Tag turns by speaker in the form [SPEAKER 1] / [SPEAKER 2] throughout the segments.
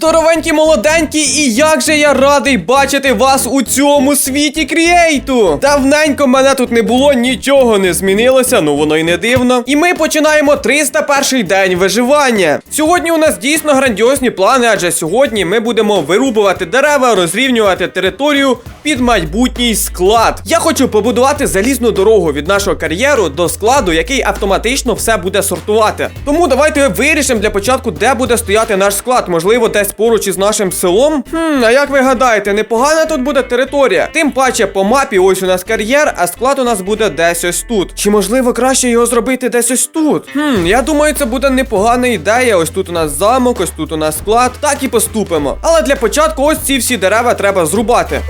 [SPEAKER 1] Здоровенькі молоденькі, і як же я радий бачити вас у цьому світі кріейту! Давненько мене тут не було, нічого не змінилося, ну воно й не дивно. І ми починаємо 301 день виживання. Сьогодні у нас дійсно грандіозні плани, адже сьогодні ми будемо вирубувати дерева, розрівнювати територію під майбутній склад. Я хочу побудувати залізну дорогу від нашого кар'єру до складу, який автоматично все буде сортувати. Тому давайте вирішимо для початку, де буде стояти наш склад. Можливо, десь поруч із нашим селом. Хм, а як ви гадаєте, непогана тут буде територія? Тим паче по мапі ось у нас кар'єр, а склад у нас буде десь ось тут. Чи можливо краще його зробити десь ось тут? Хм, я думаю, це буде непогана ідея. Ось тут у нас замок, ось тут у нас склад. Так і поступимо. Але для початку ось ці всі дерева треба зрубати.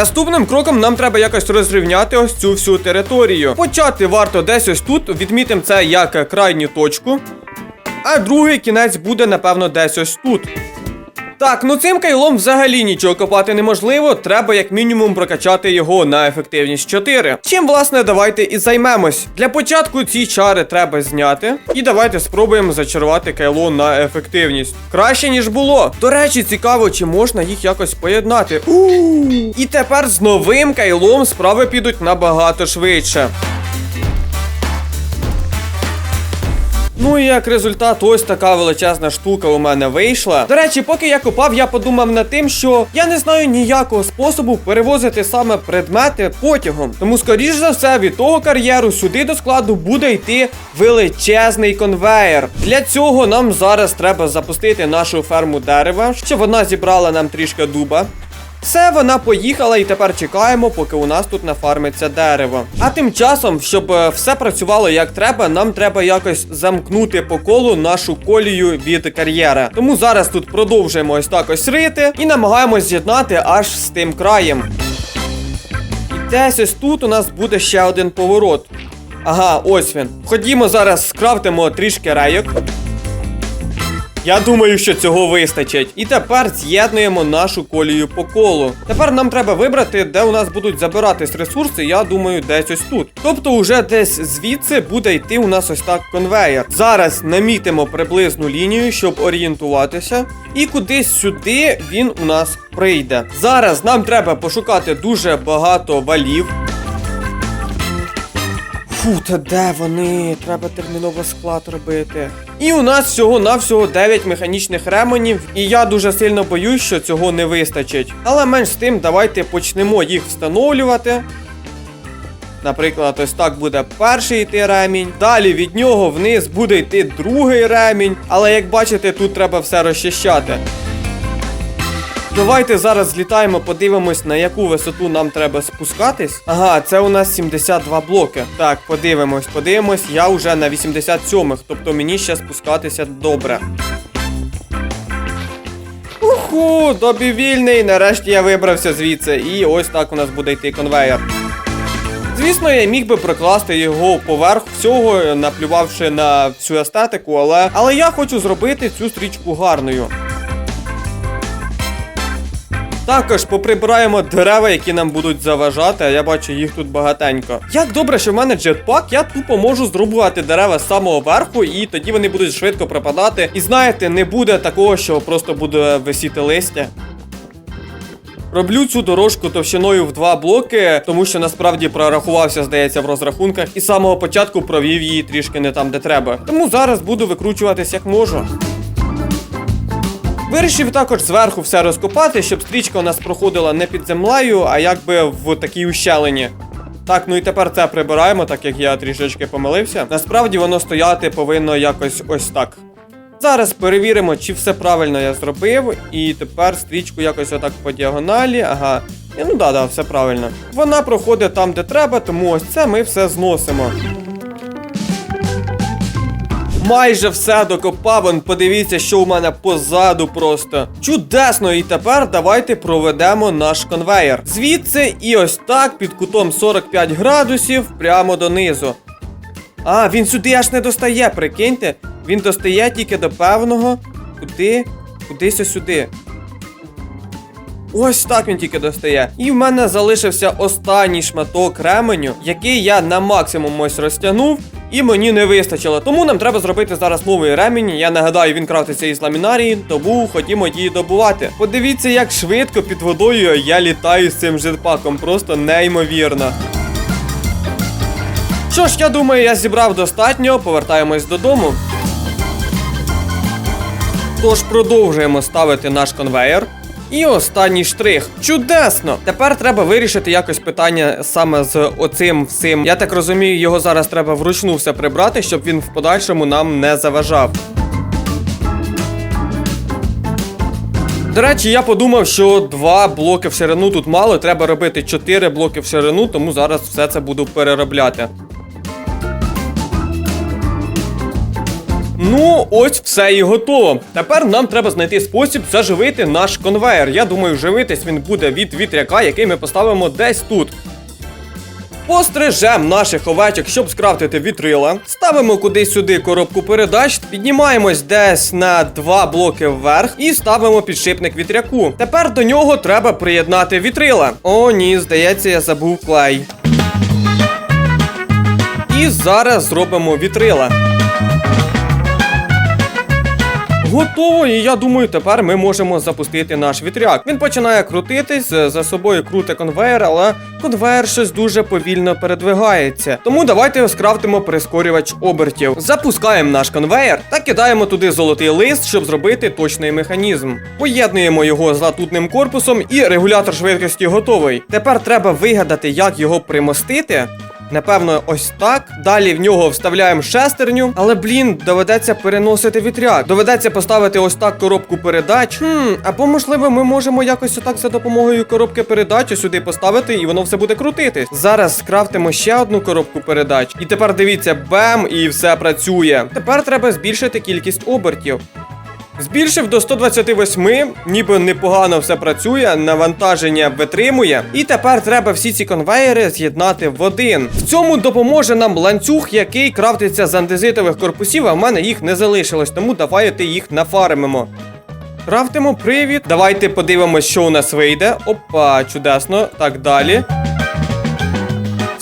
[SPEAKER 1] Наступним кроком нам треба якось розрівняти ось цю всю територію. Почати варто десь ось тут, відмітимо це як крайню точку. А другий кінець буде, напевно, десь ось тут. Так, ну цим кайлом взагалі нічого копати неможливо, треба як мінімум прокачати його на ефективність 4. Чим, власне, давайте і займемось. Для початку ці чари треба зняти. І давайте спробуємо зачарувати кайло на ефективність. Краще, ніж було. До речі, цікаво, чи можна їх якось поєднати. І тепер з новим кайлом справи підуть набагато швидше. Ну і як результат, ось така величезна штука у мене вийшла. До речі, поки я копав, я подумав над тим, що я не знаю ніякого способу перевозити саме предмети потягом. Тому, скоріш за все, від того кар'єру сюди до складу буде йти величезний конвеєр. Для цього нам зараз треба запустити нашу ферму дерева, щоб вона зібрала нам трішки дуба. Все, вона поїхала і тепер чекаємо, поки у нас тут нафармиться дерево. А тим часом, щоб е, все працювало як треба, нам треба якось замкнути по колу нашу колію від кар'єра. Тому зараз тут продовжуємо ось так ось рити і намагаємось з'єднати аж з тим краєм. І десь ось тут у нас буде ще один поворот. Ага, ось він. Ходімо зараз скрафтимо трішки рейок. Я думаю, що цього вистачить. І тепер з'єднуємо нашу колію по колу. Тепер нам треба вибрати, де у нас будуть забиратись ресурси. Я думаю, десь ось тут. Тобто, уже десь звідси буде йти у нас ось так конвеєр. Зараз намітимо приблизну лінію, щоб орієнтуватися. І кудись сюди він у нас прийде. Зараз нам треба пошукати дуже багато валів. Фу, та де вони? Треба терміново склад робити. І у нас всього-навсього 9 механічних ременів, і я дуже сильно боюсь, що цього не вистачить. Але менш з тим, давайте почнемо їх встановлювати. Наприклад, ось так буде перший йти ремінь. Далі від нього вниз буде йти другий ремінь. Але як бачите, тут треба все розчищати. Давайте зараз злітаємо, подивимось, на яку висоту нам треба спускатись. Ага, це у нас 72 блоки. Так, подивимось, подивимось. Я вже на 87-х, тобто мені ще спускатися добре. Уху, добі вільний. Нарешті я вибрався звідси. І ось так у нас буде йти конвейер. Звісно, я міг би прокласти його поверх всього, наплювавши на всю естетику, але, але я хочу зробити цю стрічку гарною. Також поприбираємо дерева, які нам будуть заважати, а я бачу їх тут багатенько. Як добре, що в мене джетпак, я тупо можу зрубувати дерева з самого верху, і тоді вони будуть швидко пропадати. І знаєте, не буде такого, що просто буде висіти листя. Роблю цю дорожку товщиною в два блоки, тому що насправді прорахувався, здається, в розрахунках, і з самого початку провів її трішки не там, де треба. Тому зараз буду викручуватись як можу. Вирішив також зверху все розкопати, щоб стрічка у нас проходила не під землею, а якби в такій ущелині. Так, ну і тепер це прибираємо, так як я трішечки помилився. Насправді воно стояти повинно якось ось так. Зараз перевіримо, чи все правильно я зробив, і тепер стрічку якось отак по діагоналі. Ага. І, ну да, да, все правильно. Вона проходить там, де треба, тому ось це ми все зносимо. Майже все докопав, он подивіться, що у мене позаду просто. Чудесно, і тепер давайте проведемо наш конвейер. Звідси і ось так під кутом 45 градусів прямо донизу. А, він сюди аж не достає, прикиньте. Він достає тільки до певного. Куди? Кудись сюди. Ось так він тільки достає. І в мене залишився останній шматок ременю, який я на максимум ось розтягнув. І мені не вистачило. Тому нам треба зробити зараз новий ремінь. Я нагадаю, він крафтиться із ламінарії, тому ходімо її добувати. Подивіться, як швидко під водою я літаю з цим жетпаком. Просто неймовірно. Що ж, я думаю, я зібрав достатньо, повертаємось додому. Тож продовжуємо ставити наш конвейер. І останній штрих. Чудесно! Тепер треба вирішити якось питання саме з оцим всім. Я так розумію, його зараз треба вручну все прибрати, щоб він в подальшому нам не заважав. До речі, я подумав, що два блоки в ширину тут мало, треба робити чотири блоки в ширину, тому зараз все це буду переробляти. Ну, ось все і готово. Тепер нам треба знайти спосіб заживити наш конвейер. Я думаю, живитись він буде від вітряка, який ми поставимо десь тут. Пострижем наших овечок, щоб скрафтити вітрила. Ставимо кудись сюди коробку передач, піднімаємось десь на два блоки вверх і ставимо підшипник вітряку. Тепер до нього треба приєднати вітрила. О, ні, здається, я забув клей. І зараз зробимо вітрила. Готово, і я думаю, тепер ми можемо запустити наш вітряк. Він починає крутитись, е, за собою круте конвейер, але конвейер щось дуже повільно передвигається. Тому давайте скрафтимо прискорювач обертів. Запускаємо наш конвейер та кидаємо туди золотий лист, щоб зробити точний механізм. Поєднуємо його з латутним корпусом і регулятор швидкості готовий. Тепер треба вигадати, як його примостити. Напевно, ось так. Далі в нього вставляємо шестерню, але блін, доведеться переносити вітряк. Доведеться поставити ось так коробку передач. Хм, або можливо, ми можемо якось отак за допомогою коробки передач сюди поставити, і воно все буде крутитись. Зараз скрафтимо ще одну коробку передач. І тепер дивіться, бем, і все працює. Тепер треба збільшити кількість обертів. Збільшив до 128, ніби непогано все працює, навантаження витримує. І тепер треба всі ці конвейери з'єднати в один. В цьому допоможе нам ланцюг, який крафтиться з андезитових корпусів, а в мене їх не залишилось, тому давайте їх нафармимо. Крафтимо привід. Давайте подивимось, що у нас вийде. Опа, чудесно. Так далі.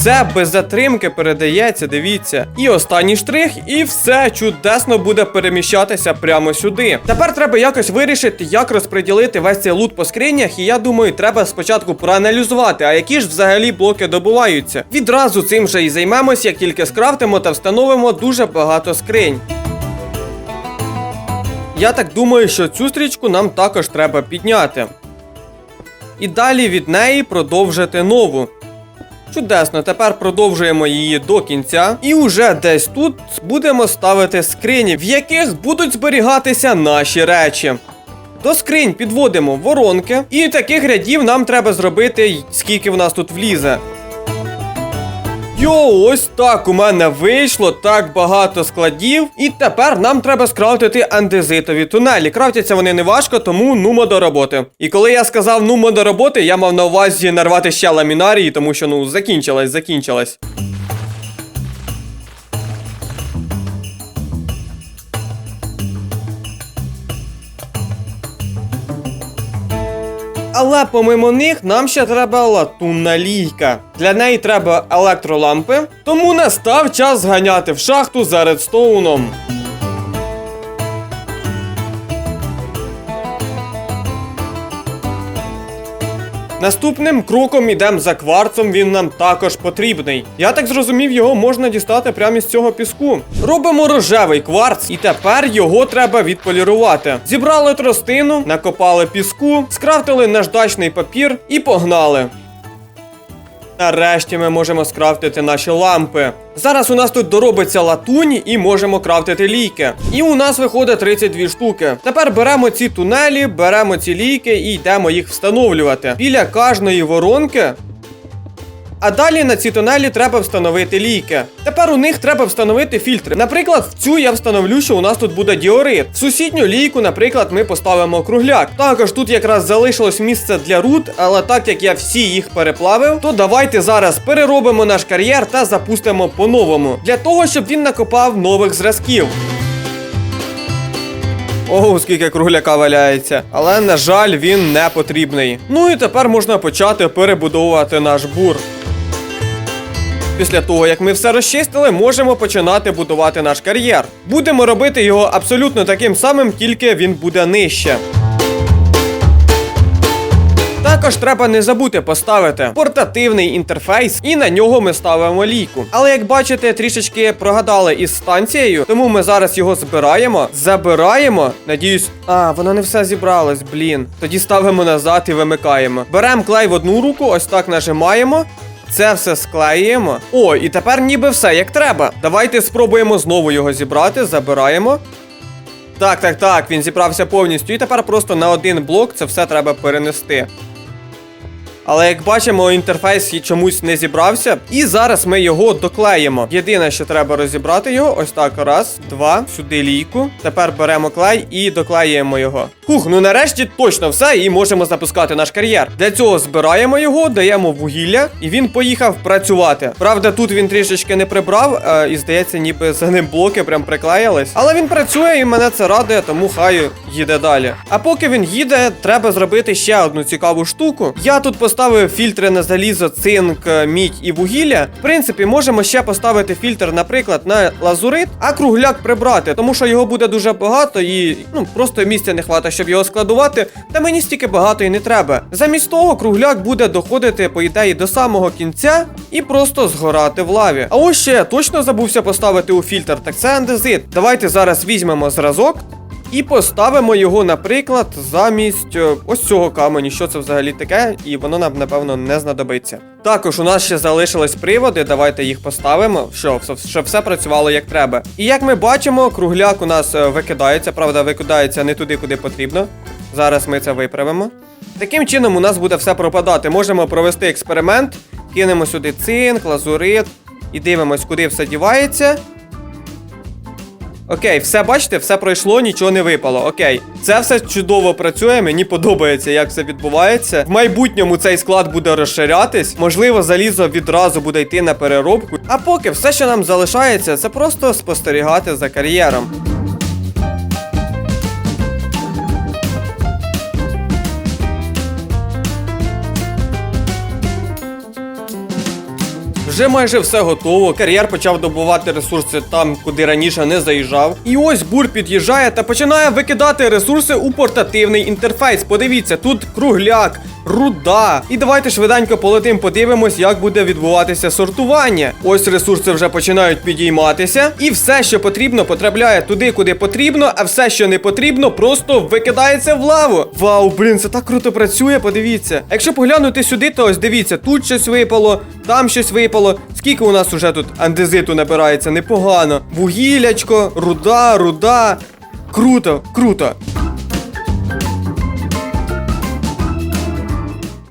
[SPEAKER 1] Все без затримки передається, дивіться. І останній штрих, і все чудесно буде переміщатися прямо сюди. Тепер треба якось вирішити, як розподілити весь цей лут по скринях, і я думаю, треба спочатку проаналізувати, а які ж взагалі блоки добуваються. Відразу цим же і займемось, як тільки скрафтимо та встановимо дуже багато скринь. Я так думаю, що цю стрічку нам також треба підняти. І далі від неї продовжити нову. Чудесно, тепер продовжуємо її до кінця. І уже десь тут будемо ставити скрині, в яких будуть зберігатися наші речі. До скринь підводимо воронки, і таких рядів нам треба зробити, скільки в нас тут влізе. Йо, ось так у мене вийшло так багато складів. І тепер нам треба скрафтити андезитові тунелі. Крафтяться вони не важко, тому нумо до роботи. І коли я сказав нумо до роботи, я мав на увазі нарвати ще ламінарії, тому що ну закінчилась, закінчилась. Але помимо них нам ще треба латунна лійка. Для неї треба електролампи, тому настав час зганяти в шахту за редстоуном. Наступним кроком ідемо за кварцом, він нам також потрібний. Я так зрозумів, його можна дістати прямо із цього піску. Робимо рожевий кварц, і тепер його треба відполірувати. Зібрали тростину, накопали піску, скрафтили наждачний папір і погнали. Нарешті ми можемо скрафтити наші лампи. Зараз у нас тут доробиться латунь і можемо крафтити лійки. І у нас виходить 32 штуки. Тепер беремо ці тунелі, беремо ці лійки і йдемо їх встановлювати. Біля кожної воронки. А далі на ці тунелі треба встановити лійки. Тепер у них треба встановити фільтри. Наприклад, в цю я встановлю, що у нас тут буде діорит. В сусідню лійку, наприклад, ми поставимо кругляк. Також тут якраз залишилось місце для рут, але так як я всі їх переплавив, то давайте зараз переробимо наш кар'єр та запустимо по-новому. Для того, щоб він накопав нових зразків. Ого, скільки кругляка валяється. Але, на жаль, він не потрібний. Ну і тепер можна почати перебудовувати наш бур. Після того, як ми все розчистили, можемо починати будувати наш кар'єр. Будемо робити його абсолютно таким самим, тільки він буде нижче. Також треба не забути поставити портативний інтерфейс, і на нього ми ставимо лійку. Але як бачите, трішечки прогадали із станцією, тому ми зараз його збираємо, забираємо. Надіюсь, а воно не все зібралось, блін. Тоді ставимо назад і вимикаємо. Беремо клей в одну руку, ось так нажимаємо. Це все склеїмо. О, і тепер ніби все як треба. Давайте спробуємо знову його зібрати, забираємо. Так, так, так, він зібрався повністю. І тепер просто на один блок це все треба перенести. Але як бачимо, інтерфейс чомусь не зібрався. І зараз ми його доклеїмо. Єдине, що треба розібрати його, ось так. Раз, два, сюди лійку. Тепер беремо клей і доклеїмо його. Хух, ну нарешті точно все, і можемо запускати наш кар'єр. Для цього збираємо його, даємо вугілля, і він поїхав працювати. Правда, тут він трішечки не прибрав, е, і здається, ніби за ним блоки прям приклеїлись. Але він працює і мене це радує, тому хай їде далі. А поки він їде, треба зробити ще одну цікаву штуку. Я тут поставив фільтри на залізо, цинк, е, мідь і вугілля. В принципі, можемо ще поставити фільтр, наприклад, на лазурит, а кругляк прибрати, тому що його буде дуже багато і ну просто місця не хватить, щоб його складувати. Та мені стільки багато і не треба. Замість того, кругляк буде доходити, по ідеї, до самого кінця і просто згорати в лаві. А ось ще я точно забувся поставити у фільтр, так це андезит. Давайте зараз візьмемо зразок. І поставимо його, наприклад, замість е, ось цього каменю. Що це взагалі таке? І воно нам, напевно, не знадобиться. Також у нас ще залишились приводи, давайте їх поставимо, щоб, щоб все працювало як треба. І як ми бачимо, кругляк у нас е, викидається, правда, викидається не туди, куди потрібно. Зараз ми це виправимо. Таким чином у нас буде все пропадати. Можемо провести експеримент, кинемо сюди цинк, лазурит і дивимось, куди все дівається. Окей, все бачите, все пройшло, нічого не випало. Окей, це все чудово працює. Мені подобається, як це відбувається. В майбутньому цей склад буде розширятись. Можливо, залізо відразу буде йти на переробку. А поки все, що нам залишається, це просто спостерігати за кар'єром. Вже майже все готово. Кар'єр почав добувати ресурси там, куди раніше не заїжджав. І ось бур під'їжджає та починає викидати ресурси у портативний інтерфейс. Подивіться, тут кругляк, руда. І давайте швиденько полетим, подивимось, як буде відбуватися сортування. Ось ресурси вже починають підійматися. І все, що потрібно, потрапляє туди, куди потрібно, а все, що не потрібно, просто викидається в лаву. Вау, блін, це так круто працює, подивіться. Якщо поглянути сюди, то ось дивіться, тут щось випало, там щось випало. Скільки у нас уже тут андезиту набирається, непогано. Вугілячко, руда, руда. Круто, круто.